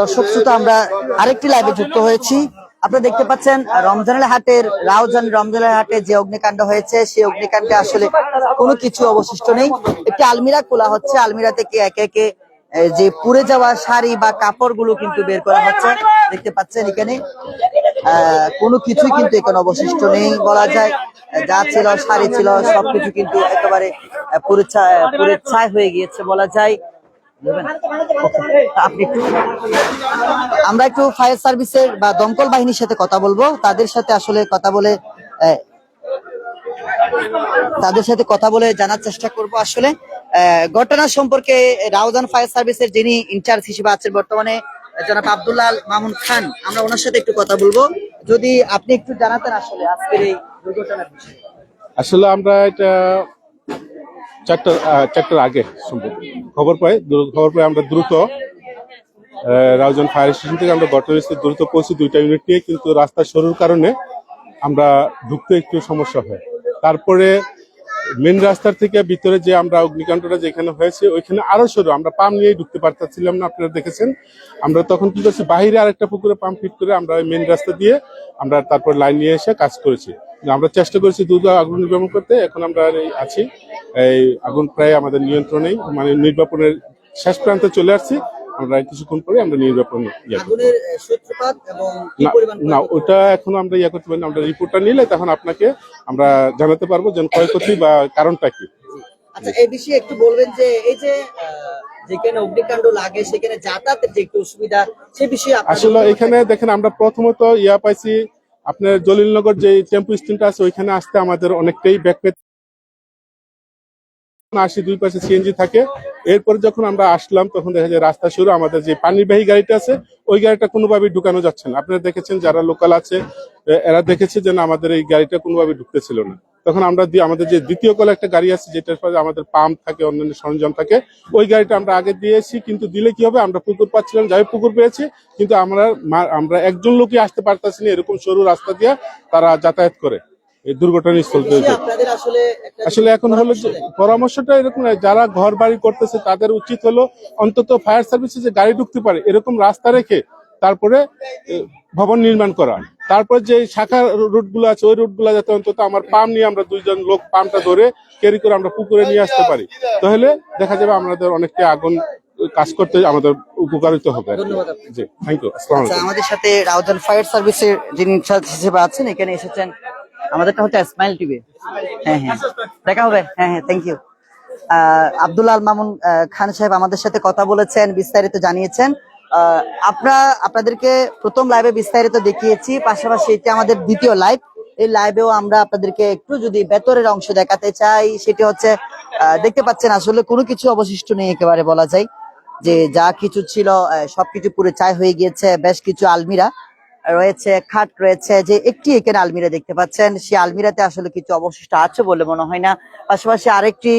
দর্শক শ্রোতা, আমরা আরেকটি লাইভে যুক্ত হয়েছি। আপনারা দেখতে পাচ্ছেন রমজানের হাটের, রাউজান রমজানের হাটে যে অগ্নিকাণ্ড হয়েছে, সেই অগ্নিকাণ্ডে আসলে কোনো কিছু অবশিষ্ট নেই। একটি আলমিরা খোলা হচ্ছে। আলমিরা থেকে একে একে যে পুড়ে যাওয়া শাড়ি বা কাপড়গুলো কিন্তু বের করা হচ্ছে। দেখতে পাচ্ছেন এখানে কোনো কিছুই কিন্তু এখানে অবশিষ্ট নেই বলা যায়। যা ছিল, শাড়ি ছিল, সবকিছু কিন্তু একেবারে পুরে ছায় হয়ে গিয়েছে বলা যায়। আপনি একটু আমরা একটু ফায়ার সার্ভিসের বা দমকল বাহিনীর সাথে কথা বলব। তাদের সাথে আসলে কথা বলে তাদের সাথে কথা বলে জানার চেষ্টা করব আসলে। আহ, ঘটনা সম্পর্কে রাউজান ফায়ার সার্ভিসের যিনি ইনচার্জ হিসেবে আছেন বর্তমানে জনাব আব্দুল্লাহ মামুন খান আমরা ওনার সাথে একটু কথা বলব। যদি আপনি একটু জানাতেন আসলে আজকের এই দুর্ঘটনার বিষয়ে। আসলে আমরা এটা চারটার চারটার আগে সম্ভব। খবর পাই খবর পাই, আমরা দ্রুত রাউজান ফায়ার স্টেশন থেকে আমরা ঘটনাস্থলে দ্রুত পৌঁছি দুইটা ইউনিট নিয়ে, কিন্তু রাস্তা সরুর কারণে আমরা ঢুকতে একটু সমস্যা হয়। তারপরে মেন রাস্তার থেকে ভিতরে যে আমরা অগ্নিকাণ্ডটা যেখানে হয়েছে, ওইখানে আরও সরু। আমরা পাম্প নিয়েই ঢুকতে পারতেছিলাম না, আপনারা দেখেছেন। আমরা তখন কি করছি, বাইরে আরেকটা পুকুরে পাম্প ফিট করে আমরা ওই মেন রাস্তা দিয়ে আমরা তারপর লাইন নিয়ে এসে কাজ করেছি। আমরা চেষ্টা করেছি দ্রুত আগুন নির্বাপন করতে এখন আমরা এই আছি। এই আগুন প্রায় আমাদের নিয়ন্ত্রণেই মানে নির্বাপনের শেষ প্রান্তে চলে আসছি। আমরা কিছুক্ষণ পরে আমরা নির্বাপন ইয়ে না? ওটা এখন আমরা ইয়ে করতে পারি। আমরা রিপোর্টটা নিলে তখন আপনাকে আমরা জানাতে পারব যে ক্ষয়ক্ষতি বা কারণটা কি। আচ্ছা এই বিষয়ে একটু বলবেন যে এই যে যেখানে অগ্নিকাণ্ড লাগে সেখানে যাতায়াতের যে একটু অসুবিধা সে বিষয়ে আসলে এখানে দেখেন আমরা প্রথমত ইয়া পাইছি আপনার জলিলনগর যে টেম্পু স্ট্যান্ডটা আছে, ওইখানে আসতে আমাদের অনেকটাই ব্যাক আসি দুই পাশে সিএনজি থাকে। এরপরে যখন আমরা আসলাম, তখন দেখা যায় রাস্তা শুরু। আমাদের যে পানিবাহী গাড়িটা আছে, ওই গাড়িটা কোনোভাবেই ঢুকানো যাচ্ছে না। আপনারা দেখেছেন, যারা লোকাল আছে এরা দেখেছে যেন আমাদের এই গাড়িটা কোনোভাবে ঢুকতেছিল না। তখন আমরা দিয়ে আমাদের যে দ্বিতীয় কলে একটা গাড়ি আছে যেটার পরে আমাদের পাম্প থাকে অন্যান্য সরঞ্জাম থাকে ওই গাড়িটা আমরা আগে দিয়েছি কিন্তু দিলে কি হবে? আমরা পুকুর পাচ্ছিলাম যাই পুকুর পেয়েছি কিন্তু আমরা আমরা একজন লোকই আসতে পারতাছি না এরকম সরু রাস্তা দিয়ে তারা যাতায়াত করে এই দুর্ঘটনাস্থল আপনাদের আসলে এখন হলো যে পরামর্শটা এরকম যারা ঘর বাড়ি করতেছে তাদের উচিত হলো অন্তত ফায়ার সার্ভিসে যে গাড়ি ঢুকতে পারে এরকম রাস্তা রেখে তারপরে ভবন নির্মাণ করা। তারপর যে শাখা রুটগুলো আছে ওই রুটগুলো যাতে অন্তত আমার পাম নিয়ে আমরা দুইজন লোক পামটা ধরে ক্যারি করে আমরা পুকুরে নিয়ে আসতে পারি। তাহলে দেখা যাবে আমাদের অনেকটা আগুন কাজ করতে আমাদের উপকারিত হবে। জি থ্যাংক ইউ আচ্ছা আমাদের সাথে রাউজান ফায়ার সার্ভিসের যিনি ইনচার্জ হিসেবে আছেন এখানে এসেছেন। আমাদেরটা হচ্ছে স্মাইল টিভি হ্যাঁ হ্যাঁ। দেখা হবে। হ্যাঁ হ্যাঁ থ্যাংক ইউ আব্দুল্লাহ আল মামুন আহ, খান সাহেব আমাদের সাথে কথা বলেছেন বিস্তারিত জানিয়েছেন। আমরা আপনাদেরকে প্রথম লাইভে বিস্তারিত দেখিয়েছি, পাশাপাশি এটি আমাদের দ্বিতীয় লাইভ এই লাইভেও আমরা আপনাদেরকে একটু যদি ভেতরের অংশ দেখাতে চাই, সেটি হচ্ছে দেখতে পাচ্ছেন আসলে কোনো কিছু অবশিষ্ট নেই একেবারে বলা যায়। যে যা কিছু ছিল সবকিছু পুরো চাই হয়ে গিয়েছে, বেশ কিছু আলমিরা। রয়েছে খাট রয়েছে যে একটি এখানে আলমিরা দেখতে পাচ্ছেন। সেই আলমিরাতে আসলে কিছু অবশিষ্ট আছে বলে মনে হয় না। পাশাপাশি আরেকটি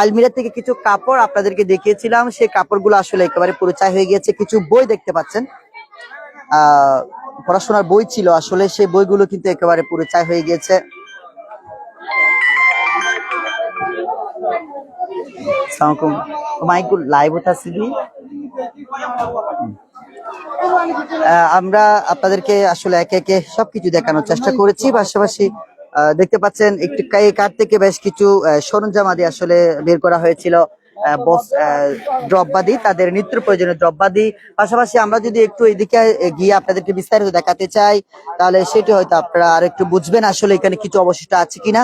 আলমিরা থেকে কিছু কাপড় আপনাদেরকে দেখিয়েছিলাম। সেই কাপড়গুলো আসলে একেবারে পুরো চাই হয়ে গিয়েছে। কিছু বই দেখতে পাচ্ছেন। পড়াশোনার বই ছিল আসলে। সেই বইগুলো কিন্তু একেবারে পুরো চাই হয়ে গিয়েছে। মাইকুল লাইভ হতা আহ, আমরা আপনাদেরকে আসলে একে একে সবকিছু দেখানোর চেষ্টা করেছি। পাশাপাশি দেখতে পাচ্ছেন, একটি কার থেকে বেশ কিছু সরঞ্জাম আদি আসলে বের করা হয়েছিল। দ্রব্যাদি, তাদের নিত্য প্রয়োজনীয় দ্রব্যাদি। পাশাপাশি আমরা যদি একটু এদিকে গিয়ে আপনাদেরকে বিস্তারিত দেখাতে চাই, তাহলে সেটি হয়তো আপনারা আর একটু বুঝবেন আসলে এখানে কিছু অবশিষ্ট আছে কিনা।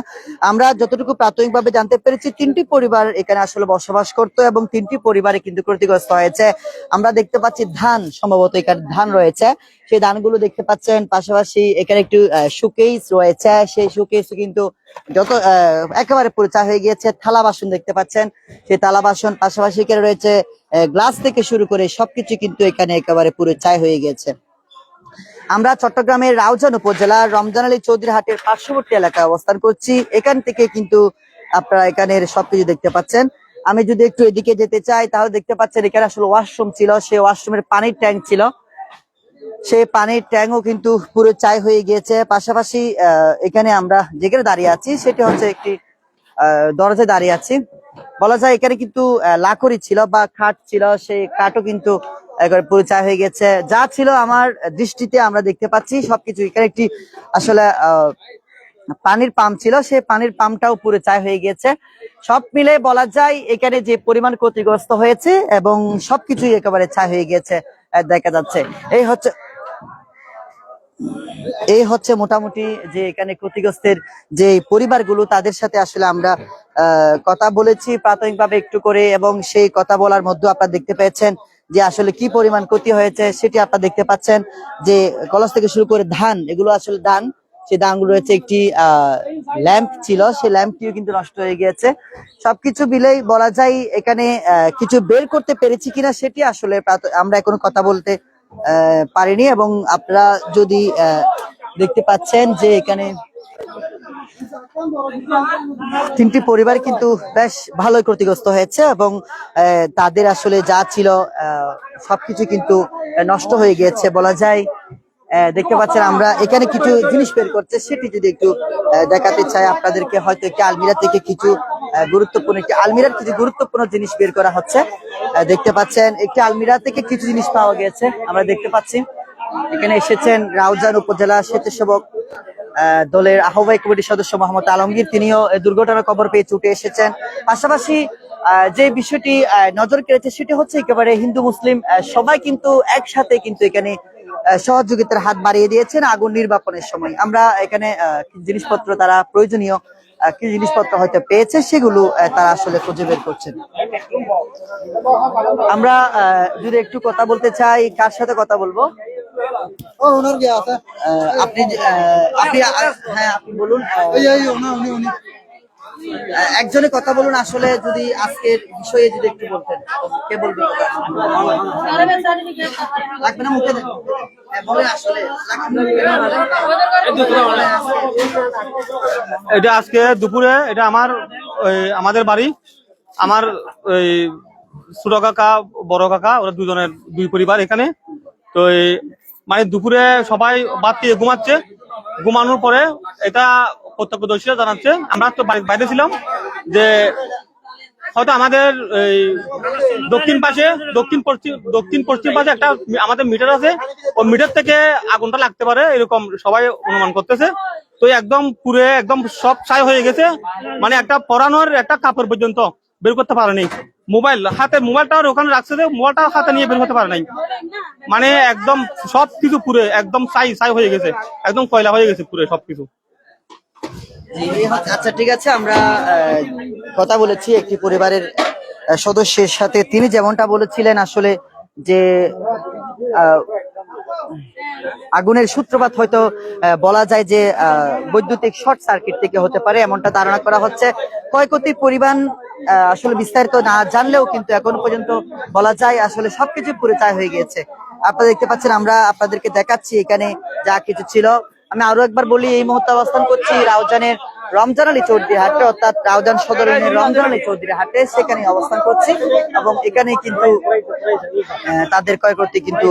আমরা যতটুকু প্রাথমিকভাবে জানতে পেরেছি, তিনটি পরিবার এখানে আসলে বসবাস করতো এবং তিনটি পরিবারে কিন্তু ক্ষতিগ্রস্ত হয়েছে। আমরা দেখতে পাচ্ছি ধান, সম্ভবত এখানে ধান রয়েছে। সেই দানগুলো দেখতে পাচ্ছেন। পাশাপাশি এখানে একটু সুকেস রয়েছে। সেই সুকেস কিন্তু যত একেবারে পুরো চা হয়ে গিয়েছে। থালা বাসন দেখতে পাচ্ছেন। সেই থালা বাসন পাশাপাশি এখানে রয়েছে গ্লাস থেকে শুরু করে সবকিছু কিন্তু এখানে একেবারে পুরো চায় হয়ে গেছে আমরা চট্টগ্রামের রাউজান উপজেলার রমজান আলী চৌধুরী হাটের পার্শ্ববর্তী এলাকায় অবস্থান করছি। এখান থেকে কিন্তু আপনারা এখানের সবকিছু দেখতে পাচ্ছেন। আমি যদি একটু এদিকে যেতে চাই, তাহলে দেখতে পাচ্ছেন এখানে আসলে ওয়াশরুম ছিল। সেই ওয়াশরুমের পানির ট্যাঙ্ক ছিল। সেই পানির ট্যাঙ্কও কিন্তু পুরো চাই হয়ে গিয়েছে। পাশাপাশি এখানে আমরা যেখানে দাঁড়িয়ে আছি, সেটি হচ্ছে একটি দরজায় দাঁড়িয়ে আছি। বলা যায় এখানে কিন্তু লাকড়ি ছিল বা খাট ছিল, সেই কাঠও কিন্তু একবার পরিচয় হয়ে গেছে। যা ছিল আমার দৃষ্টিতে আমরা দেখতে পাচ্ছি, সবকিছু এখানে একটি আসলে পানির পাম্প ছিল, সেই পানির পাম্পটাও পুরো চায় হয়ে গেছে সব মিলে বলা যায় এখানে যে পরিমাণ ক্ষতিগ্রস্ত হয়েছে এবং সবকিছুই একেবারে ছাই হয়ে গেছে দেখা যাচ্ছে। এই হচ্ছে এই হচ্ছে মোটামুটি যে এখানে ক্ষতিগ্রস্তের যে পরিবারগুলো, তাদের সাথে আসলে আমরা কথা বলেছি প্রাথমিকভাবে একটু করে এবং সেই কথা বলার মধ্যে আপনারা দেখতে পেয়েছেন যে আসলে কি পরিমাণ ক্ষতি হয়েছে, সেটি আপনারা দেখতে পাচ্ছেন যে কলস থেকে শুরু করে ধান, এগুলো আসলে ধান, সেই ধানগুলো রয়েছে একটি ল্যাম্প ছিল, সেই ল্যাম্পটিও কিন্তু নষ্ট হয়ে গিয়েছে। সবকিছু মিলেই বলা যায় এখানে কিছু বের করতে পেরেছি কিনা সেটি আসলে আমরা এখনও কথা বলতে পারিনি এবং আপনারা যদি দেখতে পাচ্ছেন যে এখানে তিনটি পরিবার কিন্তু বেশ ভালোই ক্ষতিগ্রস্ত হয়েছে এবং তাদের আসলে যা ছিল সবকিছু কিন্তু নষ্ট হয়ে গিয়েছে বলা যায়। দেখতে পাচ্ছেন আমরা এখানে কিছু জিনিস বের করছে। সেটি যদি একটু দেখাতে চাই আপনাদেরকে, হয়তো একটি আলমিরা থেকে কিছু গুরুত্বপূর্ণ, একটি আলমিরার কিছু গুরুত্বপূর্ণ জিনিস বের করা হচ্ছে। দেখতে পাচ্ছেন, একটি আলমিরা থেকে কিছু জিনিস পাওয়া গেছে আমরা দেখতে পাচ্ছি। এখানে এসেছেন রাউজান উপজেলা স্বেচ্ছাসেবক দলের আহ্বায়ক কমিটির সদস্য মোহাম্মদ আলমগীর। তিনিও দুর্ঘটনার খবর পেয়ে ছুটে এসেছেন। পাশাপাশি যে বিষয়টি নজর কেড়েছে সেটি হচ্ছে একেবারে হিন্দু, মুসলিম সবাই কিন্তু একসাথে কিন্তু এখানে সহযোগিতার হাত বাড়িয়ে দিয়েছেন আগুন নির্বাপনের সময়। আমরা এখানে জিনিসপত্র তারা প্রয়োজনীয় কিছু জিনিসপত্র হয়তো পেয়েছে সেগুলো তারা আসলে খুঁজে বের করছেন। আমরা যদি একটু কথা বলতে চাই কার সাথে কথা বলব? কে আপনি আপনি হ্যাঁ আপনি বলুন একজনে কথা বলুন আসলে যদি আজকের বিষয়ে যদি একটু বলতেন। কে বলবেন লাগবে না, মুখে। হ্যাঁ। এটা আজকে দুপুরে, এটা আমার আমাদের বাড়ি। আমার, ওই, ছোট কাকা, বড় কাকা, ওরা দুজনের দুই পরিবার এখানে। তো মানে দুপুরে সবাই বাদ দিয়ে ঘুমাচ্ছে। ঘুমানোর পরে এটা প্রত্যক্ষদর্শীরা জানাচ্ছে আমরা তো বাইরে ছিলাম, যে হয়তো আমাদের এই দক্ষিণ পাশে, দক্ষিণ পশ্চিম দক্ষিণ পশ্চিম পাশে একটা আমাদের মিটার আছে, ওই মিটার থেকে আগুনটা লাগতে পারে, এরকম সবাই অনুমান করতেছে। তো একদম পুরে, একদম সব ছাই হয়ে গেছে মানে একটা পরানোর একটা কাপড় পর্যন্ত বের করতে পারেনি মোবাইল, হাতে মোবাইলটা ওখানে রাখছে যে মোবাইলটা হাতে নিয়ে বের করতে পারে নাই। মানে একদম সব কিছু পুরে, একদম ছাই ছাই হয়ে গেছে, একদম কয়লা হয়ে গেছে পুরে এই হচ্ছে- আচ্ছা ঠিক আছে, আমরা কথা বলেছি একটি পরিবারের সদস্যের সাথে। তিনি যেমনটা বলেছিলেন আসলে যে আগুনের সূত্রপাত হয়তো বলা যায় যে বৈদ্যুতিক শর্ট সার্কিট থেকে হতে পারে, এমনটা ধারণা করা হচ্ছে। ক্ষয়ক্ষতির পরিমাণ আসলে বিস্তারিত না জানলেও কিন্তু এখন পর্যন্ত বলা যায় আসলে সবকিছু পুরো চায় হয়ে গিয়েছে। আপনারা দেখতে পাচ্ছেন, আমরা আপনাদেরকে দেখাচ্ছি এখানে যা কিছু ছিল। আমি আরও একবার বলি, এই মুহূর্তে অবস্থান করছি রাউজানের রমজান আলী চৌধুরী হাটে, অর্থাৎ রাউজান সদর ইউনিয়নের রমজান আলী চৌধুরী হাটে সেখানে অবস্থান করছি এবং এখানে কিন্তু তাদের ক্ষয়ক্ষতি কিন্তু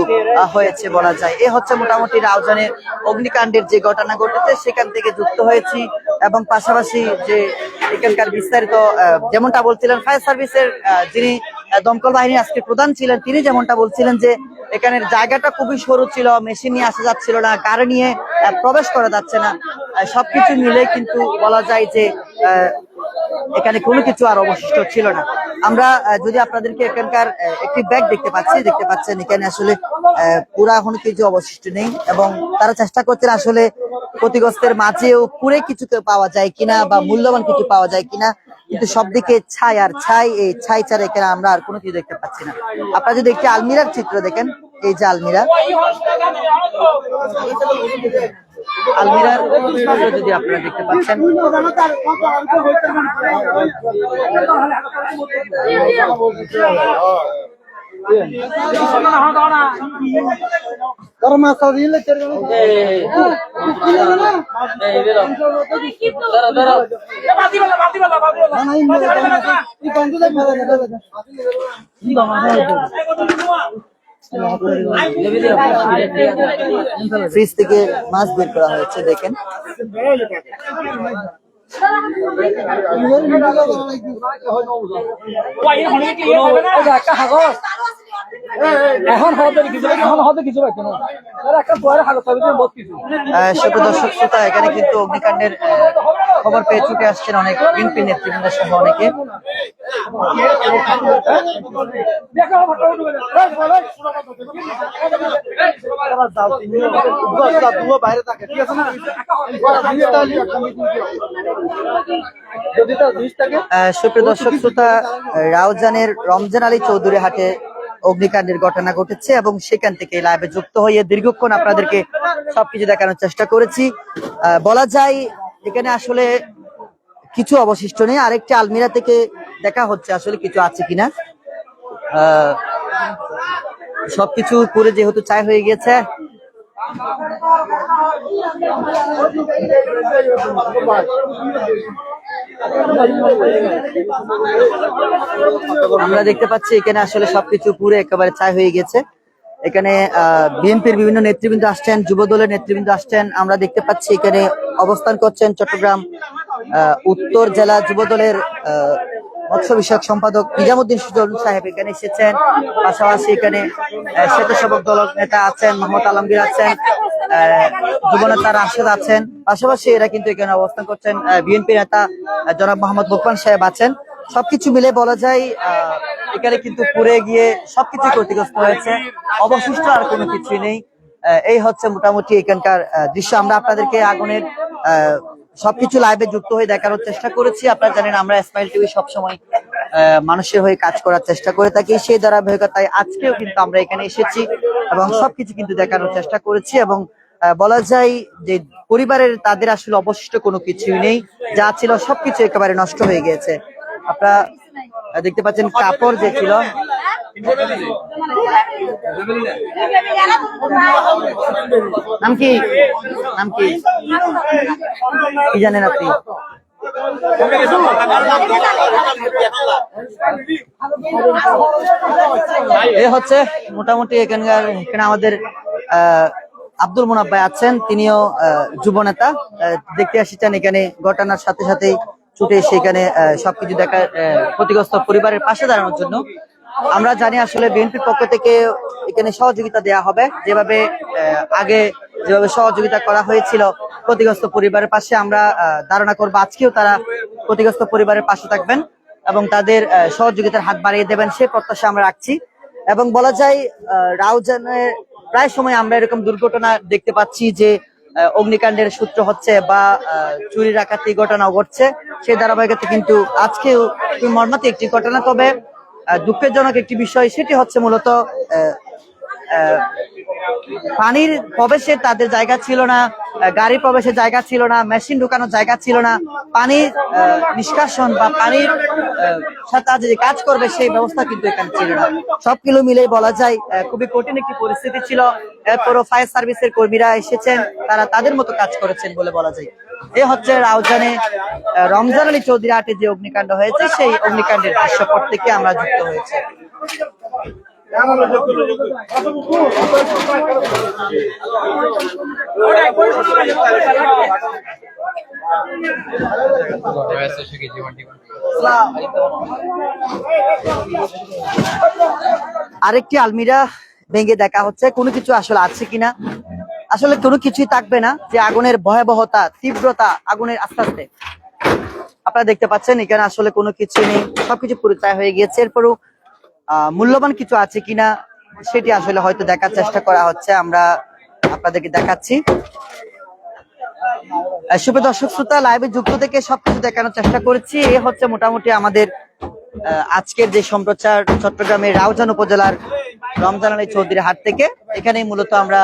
হয়েছে বলা যায়। এ হচ্ছে মোটামুটি রাউজানের অগ্নিকাণ্ডের যে ঘটনা ঘটেছে, সেখান থেকে যুক্ত হয়েছি এবং পাশাপাশি যে এখানকার বিস্তারিত যেমনটা বলছিলেন ফায়ার সার্ভিসের যিনি দমকল বাহিনীর আজকে প্রধান ছিলেন। তিনি যেমনটা বলছিলেন যে এখানের জায়গাটা খুবই সরু ছিল, মেশিন নিয়ে আসা যাচ্ছিল না গাড়ি নিয়ে প্রবেশ করা যাচ্ছে না। সবকিছু মিলে কিন্তু বলা যায় যে এখানে কোনো কিছু আর অবশিষ্ট ছিল না। আমরা যদি আপনাদেরকে এখানকার একটি ব্যাগ দেখতে পাচ্ছি, দেখতে পাচ্ছেন এখানে আসলে পুরা কোনো কিছু অবশিষ্ট নেই এবং তারা চেষ্টা করছেন আসলে ক্ষতিগ্রস্তের মাঝেও পুরে কিছু তো পাওয়া যায় কিনা বা মূল্যবান কিছু পাওয়া যায় কিনা। কিন্তু সব দিকে ছাই আর ছাই, এই ছাই ছাড়া এখানে আমরা আর কোনো কিছু দেখতে পাচ্ছি না। আপনারা যদি একটি আলমিরার চিত্র দেখেন, এই যে আলমিরা। আলমিরার যদি আপনারা দেখতে পাচ্ছেন। ফ্রিজ থেকে মাছ বের করা হয়েছে দেখেন। এখন কিছু একটা এখানে কিন্তু অগ্নিকাণ্ডের খবর পেয়ে ছুটে আসছেন অনেক বিএনপি নেতৃবৃন্দ সহ অনেকে বাইরে থাকে ঠিক আছে না সুপ্রিয় দর্শক, শ্রোতা, রাউজানের রমজান আলী চৌধুরী হাটে অগ্নিকাণ্ডের ঘটনা ঘটেছে এবং সেখান থেকে লাইভে যুক্ত হয়ে দীর্ঘক্ষণ আপনাদেরকে সবকিছু দেখানোর চেষ্টা করেছি। বলা যায়, এখানে আসলে কিছু অবশিষ্ট নেই। আরেকটি আলমিরা থেকে দেখা হচ্ছে আসলে কিছু আছে কিনা। সবকিছু পুরে যেহেতু চাই হয়ে গেছে। আমরা দেখতে পাচ্ছি এখানে আসলে সবকিছু পুরো একেবারে ছাই হয়ে গেছে। এখানে বিএনপির বিভিন্ন নেতৃবৃন্দ আসছেন যুব দলের নেতৃবৃন্দ আসছেন। আমরা দেখতে পাচ্ছি এখানে অবস্থান করছেন চট্টগ্রাম উত্তর জেলা যুব দলের মৎস্য বিষয়ক সম্পাদক নিজামুদ্দিন সুজন সাহেব এখানে এসেছেন। পাশাপাশি এখানে স্বেচ্ছাসেবক দল নেতা আছেন মোহাম্মদ আলমগীর আছেন আহ, যুব নেতা রাশেদ আছেন। পাশাপাশি এরা কিন্তু এখানে অবস্থান করছেন বিএনপি নেতা জনাব মোহাম্মদ বোকমান সাহেব আছেন। সবকিছু মিলে বলা যায় এখানে কিন্তু পুড়ে গিয়ে সবকিছু ক্ষতিগ্রস্ত হয়েছে। অবশিষ্ট আর কোনো কিছুই নেই। এই হচ্ছে মোটামুটি এখানকার দৃশ্য। আমরা আপনাদেরকে আগুনের সবকিছু লাইভে যুক্ত হয়ে দেখানোর চেষ্টা করেছি। আপনারা জানেন আমরা স্মাইল টিভি সবসময় মানুষের হয়ে কাজ করার চেষ্টা করে থাকি। সেই ধারাবাহিকতায় আজকেও কিন্তু আমরা এখানে এসেছি এবং সবকিছু কিন্তু দেখানোর চেষ্টা করেছি এবং বলা যায় যে পরিবারের তাদের আসলে অবশিষ্ট কোনো কিছুই নেই। যা ছিল সবকিছু একেবারে নষ্ট হয়ে গিয়েছে। আপনারা দেখতে পাচ্ছেন কাপড় যে ছিল নাম কি? নাম কি? কি জানেন আপনি? এ হচ্ছে মোটামুটি এখানকার এখানে আমাদের আব্দুল মুনাফ ভাই আছেন তিনিও যুব নেতা। দেখতে আসছেন এখানে ঘটনার সাথে সাথেই ছুটে আহ, সবকিছু দেখা আহ, ক্ষতিগ্রস্ত পরিবারের পাশে দাঁড়ানোর জন্য। আমরা জানি আসলে বিএনপির পক্ষ থেকে এখানে সহযোগিতা দেয়া হবে। যেভাবে আগে যেভাবে সহযোগিতা করা হয়েছিল ক্ষতিগ্রস্ত পরিবারের পাশে, আমরা ধারণা করব আজকেও তারা ক্ষতিগ্রস্ত পরিবারের পাশে থাকবেন এবং তাদের সহযোগিতার হাত বাড়িয়ে দেবেন সেই প্রত্যাশা আমরা রাখছি। এবং বলা যায় রাউজানের প্রায় সময় আমরা এরকম দুর্ঘটনা দেখতে পাচ্ছি যে অগ্নিকাণ্ডের সূত্র হচ্ছে বা চুরি ডাকাতি ঘটনা ঘটছে। সেই ধারাবাহিকতা কিন্তু আজকেও মর্মাতে একটি ঘটনা। তবে আহ, জনক একটি বিষয় সেটি হচ্ছে মূলত পানির প্রবেশে তাদের জায়গা ছিল না গাড়ি প্রবেশের জায়গা ছিল না মেশিন ঢুকানোর জায়গা ছিল না পানির নিষ্কাশন বা পানির সাথে যে কাজ করবে সেই ব্যবস্থা কিন্তু এখানে ছিল না। সবগুলো মিলেই বলা যায় খুবই কঠিন একটি পরিস্থিতি ছিল। এরপরও ফায়ার সার্ভিসের কর্মীরা এসেছেন, তারা তাদের মতো কাজ করেছেন বলে বলা যায়। এ হচ্ছে রাউজানে রমজান আলী চৌধুরী হাটে যে অগ্নিকাণ্ড হয়েছে, সেই অগ্নিকাণ্ডের দৃশ্যপট থেকে আমরা যুক্ত হয়েছে। আরেকটি আলমিরা ভেঙে দেখা হচ্ছে। কোনো কিছু আসলে আছে কিনা? আসলে কোনো কিছুই থাকবে না, যে আগুনের ভয়াবহতা, তীব্রতা আগুনের আস্তে আস্তে। আপনারা দেখতে পাচ্ছেন, এখানে আসলে কোনো কিছু নেই, সবকিছু পরিচয় হয়ে গিয়েছে। এরপরও মূল্যবান কিছু আছে কিনা, সেটি আসলে হয়তো দেখার চেষ্টা করা হচ্ছে। আমরা আপনাদেরকে দেখাচ্ছি। শুভ দর্শক শ্রোতা লাইভে যুক্ত থেকে সবকিছু দেখানোর চেষ্টা করেছি। এ হচ্ছে মোটামুটি আমাদের আজকের যে সম্প্রচার চট্টগ্রামের রাউজান উপজেলার রমজান আলী চৌধুরী হাট থেকে। এখানেই মূলত আমরা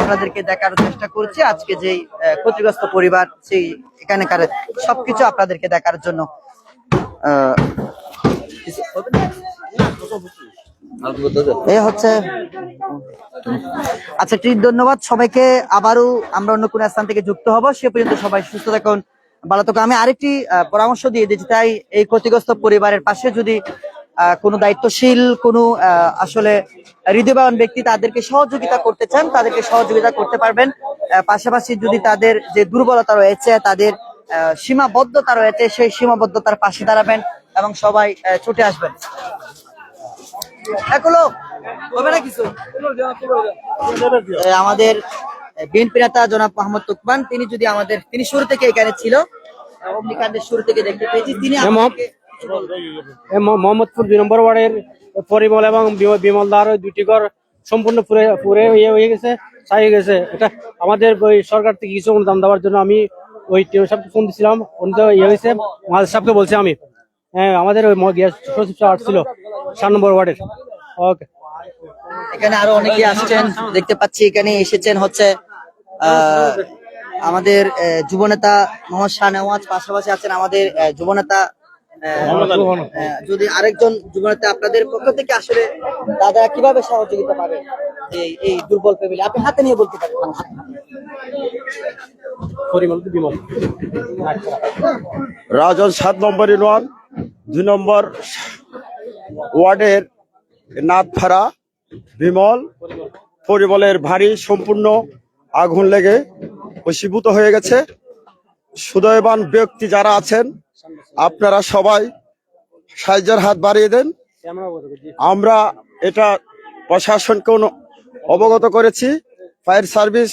আপনাদেরকে দেখানোর চেষ্টা করছি। আজকে যে ক্ষতিগ্রস্ত পরিবার সেই এখানকার সবকিছু আপনাদেরকে দেখার জন্য আহ, এ হচ্ছে আচ্ছা ঠিক, ধন্যবাদ সবাইকে। আবারও আমরা অন্য কোনো স্থান থেকে যুক্ত হব। সে পর্যন্ত সবাই সুস্থ থাকুন, ভালো থাকুন। আমি আরেকটি পরামর্শ দিয়ে দিচ্ছি। তাই এই ক্ষতিগ্রস্ত পরিবারের পাশে যদি কোনো দায়িত্বশীল, কোনো আসলে হৃদয়বান ব্যক্তি তাদেরকে সহযোগিতা করতে চান, তাদেরকে সহযোগিতা করতে পারবেন। পাশাপাশি যদি তাদের যে দুর্বলতা রয়েছে, তাদের সীমাবদ্ধতা রয়েছে, সেই সীমাবদ্ধতার পাশে দাঁড়াবেন এবং সবাই ছুটে আসবেন। এগুলো হবে না কিছু? আমাদের বিএনপি নেতা জনাব মোহাম্মদ তুকমান তিনি যদি আমাদের তিনি শুরু থেকে এখানে ছিল অগ্নিকাণ্ডের শুরু থেকে দেখতে পেয়েছি তিনি মোহাম্মদপুর দুই নম্বর ওয়ার্ডের পরিমল এবং বিম- বিমলদার ওই দুইটি ঘর সম্পূর্ণ পুরে পুরে ইয়ে হয়ে গেছে ছাই হয়ে গেছে। এটা আমাদের ওই সরকার থেকে কিছু অনুদান দেওয়ার জন্য আমি ওই সাহেবকে ফোন দিয়েছিলাম উনি তো ইয়ে হয়েছে মালিক সাহেবকে বলছি আমি। হ্যাঁ আমাদের ওই সচিব সাহেব আসছিল। সাত নম্বর ওয়ার্ডের। ওকে। এখানে আরও অনেকে আসছেন দেখতে পাচ্ছি এখানে এসেছেন হচ্ছে আহ, আমাদের আহ, যুবনেতা মোহাম্মদ শাহনেওয়াজ পাশাপাশি আছেন আমাদের আহ, যুবনেতা যদি আরেকজন যুবনেতা আপনাদের পক্ষ থেকে আসলে দাদা কীভাবে সহযোগিতা পাবে এই এই দুর্বল ফ্যামিলি আপনি হাতে নিয়ে বলতে পারেন। রাজন সাত নম্বর ইউনিয়ন দুই নম্বর ওয়ার্ডের নাথফাড়া বিমল পরিমলের ভারী সম্পূর্ণ আগুন লেগে বশীভূত হয়ে গেছে। সুদয়বান ব্যক্তি যারা আছেন, আপনারা সবাই সাহায্যের হাত বাড়িয়ে দেন। আমরা এটা প্রশাসনকে অবগত করেছি। ফায়ার সার্ভিস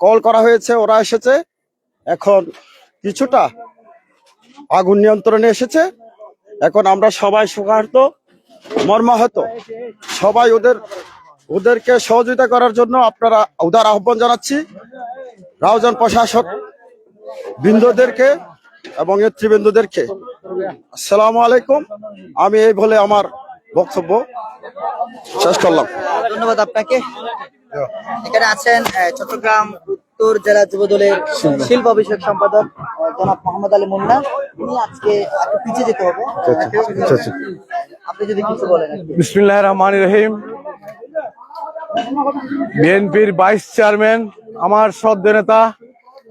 কল করা হয়েছে, ওরা এসেছে। এখন কিছুটা আগুন নিয়ন্ত্রণে এসেছে। এখন আমরা সবাই সুখার্ত মর্মাহত। সবাই ওদের, ওদেরকে সহযোগিতা করার জন্য আপনারা উদার আহ্বান জানাচ্ছি। রাউজান প্রশাসক বৃন্দদেরকে এবং নেতৃবৃন্দদেরকে। আসসালামু আলাইকুম। আমি এই বলে আমার বক্তব্য শেষ করলাম। ধন্যবাদ আপনাকে। এখানে আছেন চট্টগ্রাম উত্তর জেলা যুব দলের শিল্প বিষয়ক সম্পাদক জনাব মোহাম্মদ আলী মুন্না। তিনি আজকে একটু পিছিয়ে যেতে হবে। আপনি যদি কিছু বলেন। বিসমিল্লাহ রহমান রহিম। বিএনপির ভাইস চেয়ারম্যান আমার সদ্য নেতা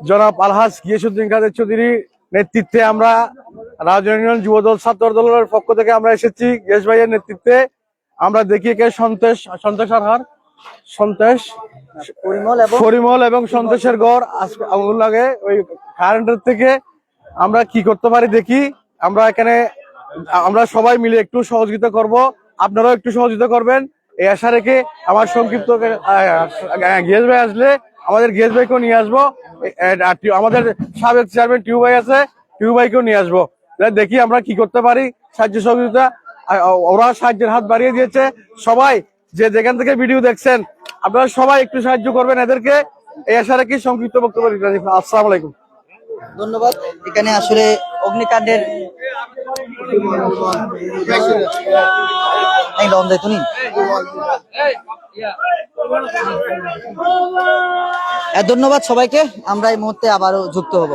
জনাব আলহাজ গিয়াসুদ্দিন কাদের চৌধুরী নেতৃত্বে আমরা রাজনীতি যুবদল ছাত্র দলের পক্ষ থেকে আমরা এসেছি। গেস ভাইয়ের নেতৃত্বে আমরা দেখি একে সন্তোষ সন্তোষ আহার সন্তোষ পরিমল এবং সন্তোষের আগুন লাগে। ওই কারেন্টের থেকে আমরা কি করতে পারি দেখি। আমরা এখানে আমরা সবাই মিলে একটু সহযোগিতা করব। আপনারাও একটু সহযোগিতা করবেন। এই আশা রেখে আমার সংক্ষিপ্ত গেস ভাই আসলে আমাদের গেস ভাইকেও নিয়ে আসব। আমাদের সাবেক চেয়ারম্যান টিউ ভাই আছে টিউ ভাইকেও নিয়ে আসব। দেখি আমরা কি করতে পারি। সাহায্য সহযোগিতা ওরা সাহায্যের হাত বাড়িয়ে দিয়েছে। সবাই যে যেখান থেকে ভিডিও দেখছেন, আপনারা সবাই একটু সাহায্য করবেন এদেরকে। এই আশা রেখে সংক্ষিপ্ত বক্তব্য। আসসালামু আলাইকুম। ধন্যবাদ। এখানে আসলে অগ্নিকাণ্ডের ধন্যবাদ সবাইকে। আমরা এই মুহূর্তে আবারও যুক্ত হব।